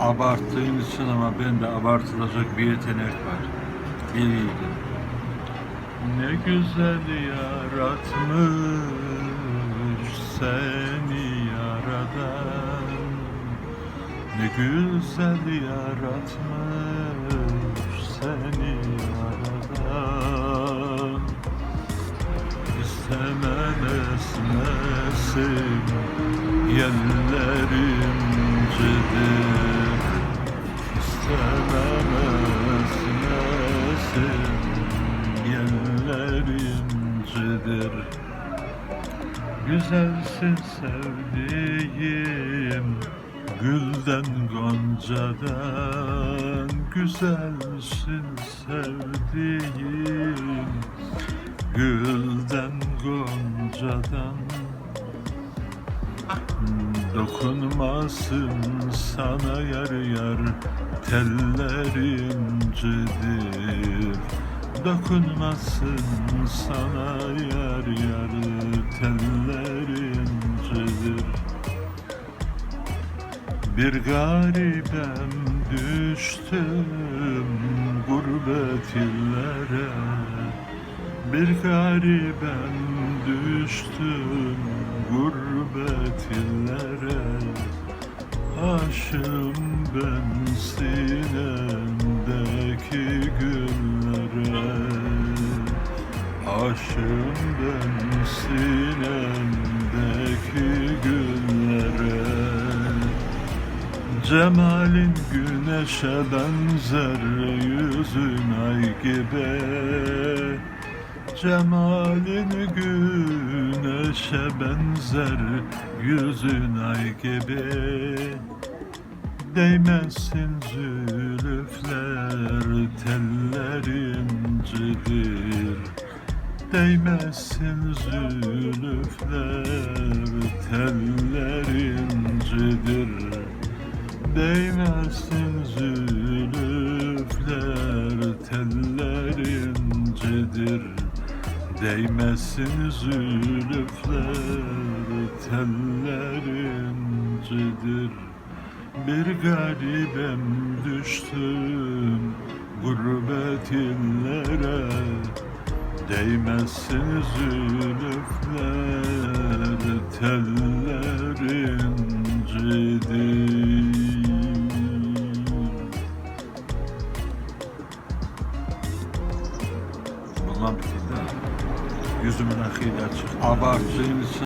Abarttığın için ama bende abartılacak bir yetenek var. Biriydi. Ne güzel yaratmış seni yaradan Ne güzel yaratmış seni yaradan İstemem esmesin yerlerim cedir İstemem esmesin cedir Güzelsin sevdiğim Gülden goncadan Güzelsin sevdiğim. Gülden goncadan Dokunmasın sana yar yar tellerim cedir. Dokunmasın sana yar yar tellerim cedir. Bir garibem düştüm gurbet illere. Bir garibem düştüm gurbet illere Aşığım ben sinemdeki güllere. Aşığım ben sinemdeki güllere. Cemalin güneşe benzer yüzün ay gibi. Cemalin güneşe benzer yüzün ay gibi. Değmezsin zülüfler tellerin cidir Değmezsin zülüfler tellerin cidir Değmezsin Değmezsin zülüfler tellerin cedir Bir garibem düştüm gurbet illere. Değmezsin zülüfler tellerin cedir Bundan bitirdi. Yüzümün akıyla açık. Abarttığın için